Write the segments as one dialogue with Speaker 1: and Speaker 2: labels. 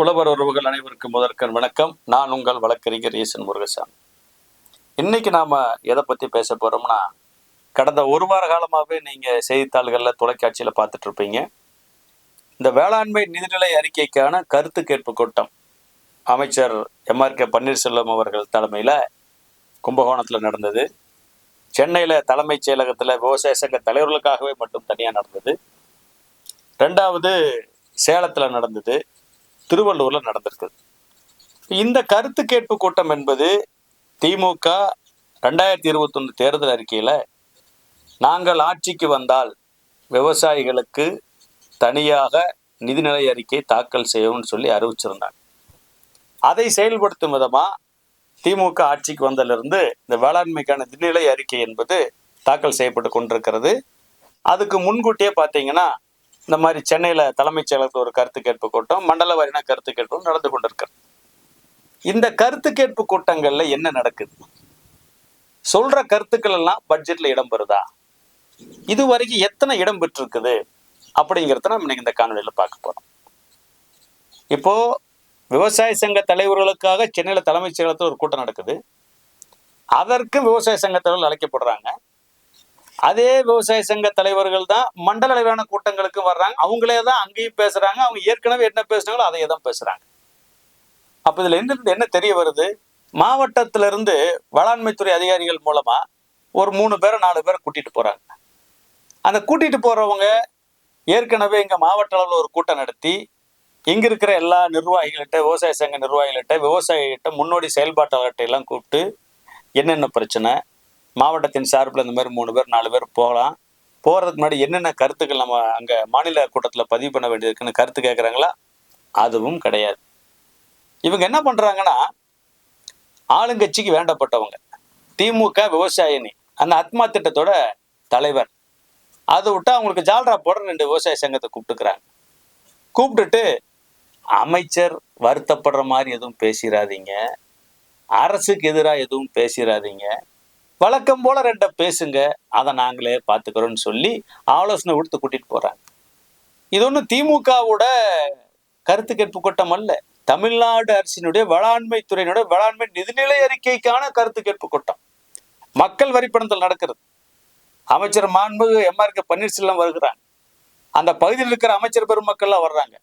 Speaker 1: உழவர் உறவுகள் அனைவருக்கும் முதற்கண் வணக்கம். நான் உங்கள் வழக்கறிஞர் ஈசன் முருகசாமி. இன்னைக்கு நாம எதை பத்தி பேச போறோம்னா கடந்த ஒரு வார காலமாகவே நீங்க செய்தித்தாள்களில் தொலைக்காட்சியில் பார்த்துட்டு இருப்பீங்க இந்த வேளாண்மை நிதிநிலை அறிக்கைக்கான கருத்து கேட்பு கூட்டம் அமைச்சர் எம்ஆர் கே பன்னீர்செல்வம் அவர்கள் தலைமையில் கும்பகோணத்தில் நடந்தது. சென்னையில் தலைமைச் செயலகத்தில் விவசாய சங்க தலைவர்களுக்காகவே மட்டும் தனியாக நடந்தது. ரெண்டாவது சேலத்தில் நடந்தது. திருவள்ளூர்ல நடந்திருக்குது இந்த கருத்து கேட்பு கூட்டம் என்பது திமுக ரெண்டாயிரத்தி இருபத்தொன்று தேர்தல் அறிக்கையில் நாங்கள் ஆட்சிக்கு வந்தால் விவசாயிகளுக்கு தனியாக நிதிநிலை அறிக்கை தாக்கல் செய்யணும்னு சொல்லி அறிவிச்சிருந்தாங்க. அதை செயல்படுத்தும் விதமாக திமுக ஆட்சிக்கு வந்ததிலிருந்து இந்த வேளாண்மைக்கான நிதிநிலை அறிக்கை என்பது தாக்கல் செய்யப்பட்டு கொண்டிருக்கிறது. அதுக்கு முன்கூட்டியே பார்த்தீங்கன்னா இந்த மாதிரி சென்னையில் தலைமைச் செயலகத்தில் ஒரு கருத்து கேட்பு கூட்டம் மண்டல வாரியான கருத்து கேட்பும் நடந்து கொண்டிருக்கிறது. இந்த கருத்து கேட்பு கூட்டங்களில் என்ன நடக்குது? சொல்ற கருத்துக்கள் எல்லாம் பட்ஜெட்ல இடம்பெறுதா இது வரைக்கும் எத்தனை இடம் பெற்றிருக்குது? அப்படிங்கிறத நம்ம இன்னைக்கு இந்த காணொலியில் பார்க்க போறோம். இப்போ விவசாய சங்க தலைவர்களுக்காக சென்னையில் தலைமைச் செயலகத்தில் ஒரு கூட்டம் நடக்குது. அதற்கு விவசாய சங்க தலைவர்கள் அழைக்கப்படுறாங்க. அதே விவசாய சங்க தலைவர்கள் தான் மண்டல அளவிலான கூட்டங்களுக்கு வர்றாங்க. அவங்களே தான் அங்கேயும் பேசுறாங்க. அவங்க ஏற்கனவே என்ன பேசுனாங்களோ அதையே தான் பேசுறாங்க. அப்ப இதுல இருந்து என்ன தெரிய வருது? மாவட்டத்திலிருந்து வேளாண்மைத்துறை அதிகாரிகள் மூலமா ஒரு மூணு பேரை நாலு பேரை கூட்டிட்டு போறாங்க. அந்த கூட்டிட்டு போறவங்க ஏற்கனவே இங்க மாவட்ட அளவில் ஒரு கூட்டம் நடத்தி இங்க இருக்கிற எல்லா நிர்வாகிகள்கிட்ட விவசாய சங்க நிர்வாகிகள்கிட்ட விவசாயிகிட்ட முன்னோடி செயல்பாட்டாளர்கிட்ட எல்லாம் கூப்பிட்டு என்னென்ன பிரச்சனை? மாவட்டத்தின் சார்பில் இந்த மாதிரி மூணு பேர் நாலு பேர் போகலாம். போகிறதுக்கு முன்னாடி என்னென்ன கருத்துக்கள் நம்ம அங்கே மாநில கூட்டத்தில் பதிவு பண்ண வேண்டியிருக்குன்னு கருத்து கேட்குறாங்களா அதுவும் கிடையாது. இவங்க என்ன பண்ணுறாங்கன்னா ஆளுங்கட்சிக்கு வேண்டப்பட்டவங்க. திமுக விவசாயினி அந்த ஆத்மா திட்டத்தோட தலைவர். அதை விட்டு அவங்களுக்கு ஜால்ரா போட ரெண்டு விவசாய சங்கத்தை கூப்பிட்டுக்கிறாங்க. கூப்பிட்டுட்டு அமைச்சர் வருத்தப்படுற மாதிரி எதுவும் பேசிடாதீங்க அரசுக்கு எதிராக எதுவும் பேசிடாதீங்க வழக்கம் போல ரெண்ட பேசுங்க. அதை நாங்களே பார்த்துக்கிறோம்னு சொல்லி ஆலோசனை கொடுத்து கூட்டிட்டு போறாங்க. இது ஒன்றும் திமுகவோட கருத்து கேட்பு கூட்டம் அல்ல. தமிழ்நாடு அரசினுடைய வேளாண்மை துறையினுடைய வேளாண்மை நிதிநிலை அறிக்கைக்கான கருத்து கேட்பு கூட்டம். மக்கள் வரிப்பணத்தில் நடக்கிறது. அமைச்சர் மாண்புமிகு எம்ஆர் கே பன்னீர்செல்வம் வருகிறாங்க அந்த பகுதியில் இருக்கிற அமைச்சர் பெருமக்கள்லாம் வர்றாங்க.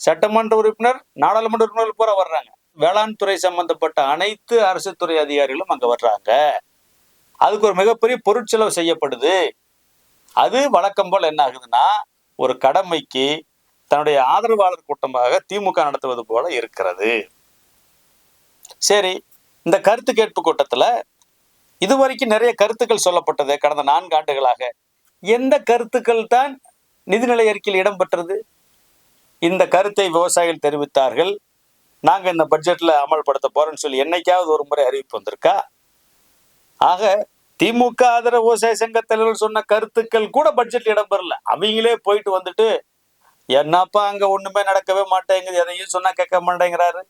Speaker 1: சட்டமன்ற உறுப்பினர் நாடாளுமன்ற உறுப்பினர் பூரா வர்றாங்க. வேளாண் துறை சம்பந்தப்பட்ட அனைத்து அரசு துறை அதிகாரிகளும் அங்க வர்றாங்க. அதுக்கு ஒரு மிகப்பெரிய பொருட்செலவு செய்யப்படுது. அது வழக்கம் போல் என்ன ஆகுதுன்னா ஒரு கடமைக்கு தன்னுடைய ஆதரவாளர் கூட்டமாக திமுக நடத்துவது போல இருக்கிறது. சரி இந்த கருத்து கேட்பு கூட்டத்தில் இதுவரைக்கும் நிறைய கருத்துக்கள் சொல்லப்பட்டது கடந்த நான்கு ஆண்டுகளாக. எந்த கருத்துக்கள் தான் நிதிநிலை அறிக்கையில் இடம்பெற்றது இந்த கருத்தை விவசாயிகள் தெரிவித்தார்கள். நாங்கள் இந்த பட்ஜெட்டில் அமல்படுத்த போகிறோன்னு சொல்லி என்னைக்காவது ஒரு முறை அறிவிப்பு வந்திருக்கா? ஆக திமுக ஆதரவு விவசாய சங்க தலைவர்கள் சொன்ன கருத்துக்கள் கூட பட்ஜெட்ல இடம்பெறல. அவங்களே போயிட்டு வந்துட்டு என்னப்பா அங்க ஒண்ணுமே நடக்கவே மாட்டேங்குது எதையும் சொன்னா கேட்க மாட்டேங்கிறாரு.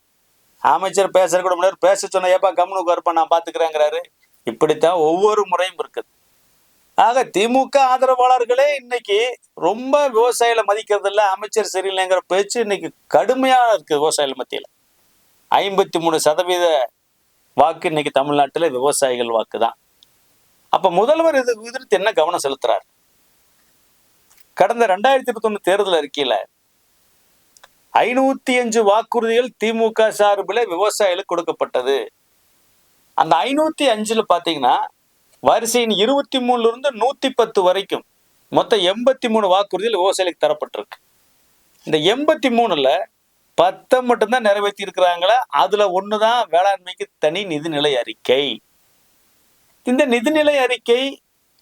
Speaker 1: அமைச்சர் பேசுற கூட முடியாது பேச சொன்ன ஏப்பா கம்னு வரப்பா நான் பாத்துக்கிறேங்கிறாரு. இப்படித்தான் ஒவ்வொரு முறையும் இருக்குது. ஆக திமுக ஆதரவாளர்களே இன்னைக்கு ரொம்ப விவசாயிகளை மதிக்கிறது இல்ல அமைச்சர் சரியில்லைங்கிற பேச்சு இன்னைக்கு கடுமையா இருக்கு விவசாயிகள் மத்தியில. ஐம்பத்தி மூணு சதவீத வாக்கு இன்னைக்கு தமிழ்நாட்டுல விவசாயிகள் வாக்கு தான் அப்போ முதல்வர் இது எதிர்த்து என்ன கவனம் செலுத்துறார்? கடந்த ரெண்டாயிரத்தி இருபத்தி தேர்தல் அறிக்கையில் ஐநூத்தி அஞ்சு வாக்குறுதிகள் திமுக சார்பில் விவசாயிகளுக்கு கொடுக்கப்பட்டது. அந்த ஐநூத்தி அஞ்சுல பாத்தீங்கன்னா வரிசையின் இருபத்தி மூணுல இருந்து நூத்தி பத்து வரைக்கும் மொத்தம் எண்பத்தி மூணு வாக்குறுதிகள் விவசாயிகளுக்கு தரப்பட்டிருக்கு. இந்த எண்பத்தி மூணுல பத்தை மட்டும்தான் நிறைவேற்றி இருக்கிறாங்களா அதுல ஒண்ணுதான் வேளாண்மைக்கு தனி நிதிநிலை அறிக்கை. இந்த நிதிநிலை அறிக்கை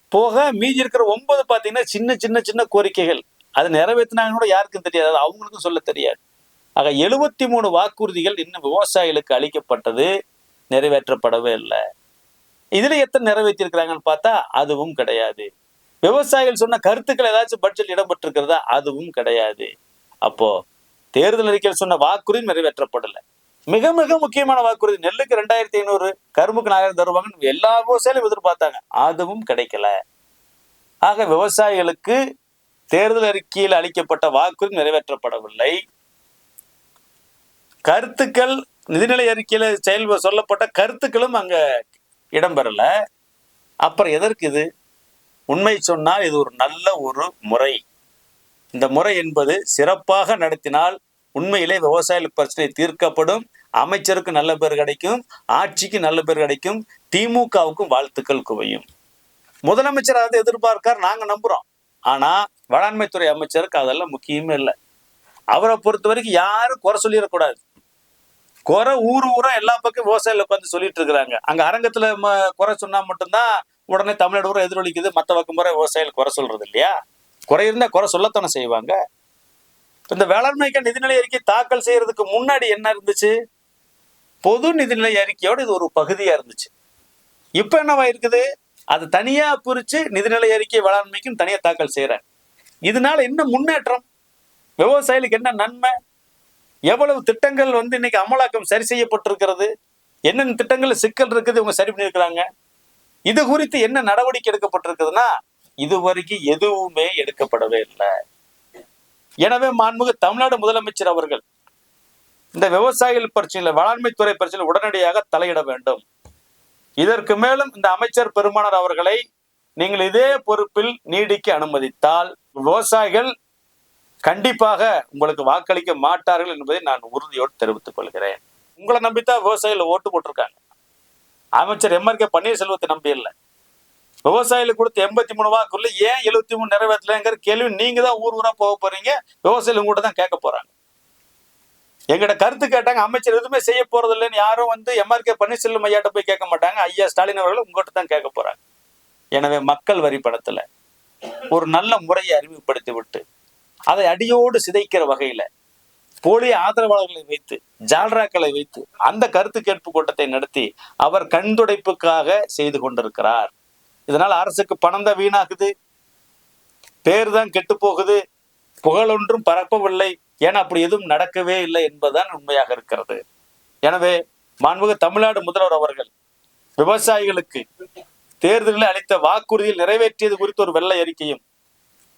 Speaker 1: போக மீதி இருக்கிற ஒன்பது பார்த்தீங்கன்னா சின்ன சின்ன சின்ன கோரிக்கைகள். அது நிறைவேற்றினாங்க கூட யாருக்கும் தெரியாது. அது அவங்களுக்கும் சொல்ல தெரியாது. ஆக எழுபத்தி மூணு வாக்குறுதிகள் இன்னும் விவசாயிகளுக்கு அளிக்கப்பட்டது. நிறைவேற்றப்படவே இல்லை. இதுல எத்தனை நிறைவேற்றிருக்கிறாங்கன்னு பார்த்தா அதுவும் கிடையாது. விவசாயிகள் சொன்ன கருத்துக்கள் ஏதாச்சும் பட்ஜெட் இடம்பெற்றிருக்கிறதா அதுவும் கிடையாது. அப்போ தேர்தல் அறிக்கையில் சொன்ன வாக்குறுதி நிறைவேற்றப்படல. மிக மிக முக்கியமான வாக்குறுதி நெல்லுக்கு ரெண்டாயிரத்தி ஐநூறு கரும்புக்கு நாலாயிரம் தருவாங்கன்னு எல்லா விவசாயிகளும் எதிர்பார்த்தாங்க. அதுவும் கிடைக்கல. ஆக விவசாயிகளுக்கு தேர்தல் அறிக்கையில் அளிக்கப்பட்ட வாக்குறுதி நிறைவேற்றப்படவில்லை. கருத்துக்கள் நிதிநிலை அறிக்கையில செயல் சொல்லப்பட்ட கருத்துக்களும் அங்க இடம்பெறல. அப்புறம் எதற்கு இது? உண்மை சொன்னால் இது ஒரு நல்ல ஒரு முறை. இந்த முறை என்பது சிறப்பாக நடத்தினால் உண்மையிலே விவசாய பிரச்சனை தீர்க்கப்படும். அமைச்சருக்கு நல்ல பேர் கிடைக்கும். ஆட்சிக்கு நல்ல பேர் கிடைக்கும். திமுகவுக்கும் வாழ்த்துக்கள் குவையும். முதலமைச்சர் அதை எதிர்பார்க்கார் நாங்க நம்புறோம். ஆனா வேளாண்மைத்துறை அமைச்சருக்கு அதெல்லாம் முக்கியமே இல்லை. அவரை பொறுத்த வரைக்கும் யாரும் குறை சொல்லிடக்கூடாது. குறை ஊர் ஊரா எல்லா பக்கம் விவசாயில உட்காந்து சொல்லிட்டு இருக்கிறாங்க. அங்க அரங்கத்துல ம- குறை சொன்னா மட்டும்தான் உடனே தமிழ்நாடு ஊரை எதிரொலிக்குது. மற்ற பக்கம் முறை விவசாயிகள் குறை சொல்றது இல்லையா? குறை இருந்தால் குறை சொல்லத்தானே செய்வாங்க? இந்த வேளாண்மைக்கு நிதிநிலை அறிக்கை தாக்கல் செய்யறதுக்கு முன்னாடி என்ன இருந்துச்சு? பொது நிதிநிலை அறிக்கையோடு இது ஒரு பகுதியாக இருந்துச்சு. இப்போ என்னவா இருக்குது? அது தனியாக பிரித்து நிதிநிலை அறிக்கை வேளாண்மைக்கும் தனியாக தாக்கல் செய்கிறேன் இதனால என்ன முன்னேற்றம்? விவசாயிகளுக்கு என்ன நன்மை? எவ்வளவு திட்டங்கள் வந்து இன்னைக்கு அமலாக்கம் சரி செய்யப்பட்டிருக்கிறது? என்னென்ன திட்டங்கள் சிக்கல் இருக்குது இவங்க சரி பண்ணியிருக்கிறாங்க? இது குறித்து என்ன நடவடிக்கை எடுக்கப்பட்டிருக்குதுன்னா இது வரைக்கும் எதுவுமே எடுக்கப்படவே இல்லை. எனவே மாண்புமிகு தமிழ்நாடு முதலமைச்சர் அவர்கள் இந்த விவசாயிகள் பிரச்சனையில் வேளாண்மை துறை பிரச்சனையில் உடனடியாக தலையிட வேண்டும். இதற்கு மேலும் இந்த அமைச்சர் பெருமானார் அவர்களை நீங்கள் இதே பொறுப்பில் நீடிக்க அனுமதித்தால் விவசாயிகள் கண்டிப்பாக உங்களுக்கு வாக்களிக்க மாட்டார்கள் என்பதை நான் உறுதியோடு தெரிவித்துக் கொள்கிறேன். உங்களை நம்பித்தான் விவசாயிகள் ஓட்டு போட்டிருக்காங்க. அமைச்சர் எம்ஆர்கே பன்னீர்செல்வத்தை நம்பி இல்லை. விவசாயிகளுக்கு கொடுத்த எண்பத்தி மூணு வாக்குள்ள ஏன் எழுபத்தி மூணு நிறைவேற்றலைங்கிற கேள்வி நீங்க தான் ஊர் ஊரா போக போறீங்க. விவசாயிகள் உங்கள்கிட்ட தான் கேட்க போறாங்க. எங்கிட்ட கருத்து கேட்டாங்க அமைச்சர் எதுவுமே செய்ய போறது இல்லைன்னு யாரும் வந்து எம்ஆர்கே பன்னீர்செல்வம் ஐயாட்ட போய் கேட்க மாட்டாங்க. ஐயா ஸ்டாலின் அவர்கள் உங்கள்கிட்ட தான் கேட்க போறாங்க. எனவே மக்கள் வரி படத்துல ஒரு நல்ல முறையை அறிமுகப்படுத்தி விட்டு அதை அடியோடு சிதைக்கிற வகையில போலி ஆதரவாளர்களை வைத்து ஜால்ராக்களை வைத்து அந்த கருத்து கேட்பு கூட்டத்தை நடத்தி அவர் கண்துடைப்புக்காக செய்து கொண்டிருக்கிறார். இதனால் அரசுக்கு பணம் தான் வீணாகுது. பேர் தான் கெட்டு போகுது. புகழொன்றும் பரப்பவில்லை. ஏன்னா அப்படி எதுவும் நடக்கவே இல்லை என்பதுதான் உண்மையாக இருக்கிறது. எனவே மாண்புக தமிழ்நாடு முதல்வர் அவர்கள் விவசாயிகளுக்கு தேர்தலில் அளித்த வாக்குறுதியில் நிறைவேற்றியது குறித்து ஒரு வெள்ளை அறிக்கையும்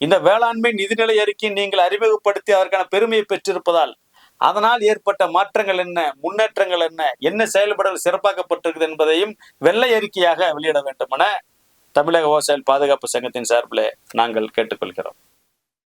Speaker 1: இந்த வேளாண்மை நிதிநிலை அறிக்கையை நீங்கள் அறிமுகப்படுத்தி அதற்கான பெருமையை பெற்றிருப்பதால் அதனால் ஏற்பட்ட மாற்றங்கள் என்ன முன்னேற்றங்கள் என்ன என்ன செயல்படல் சிறப்பாக்கப்பட்டிருக்குது என்பதையும் வெள்ளை அறிக்கையாக வெளியிட வேண்டும் என தமிழக விவசாயிகள் பாதுகாப்பு சங்கத்தின் சார்பில் நாங்கள் கேட்டுக்கொள்கிறோம்.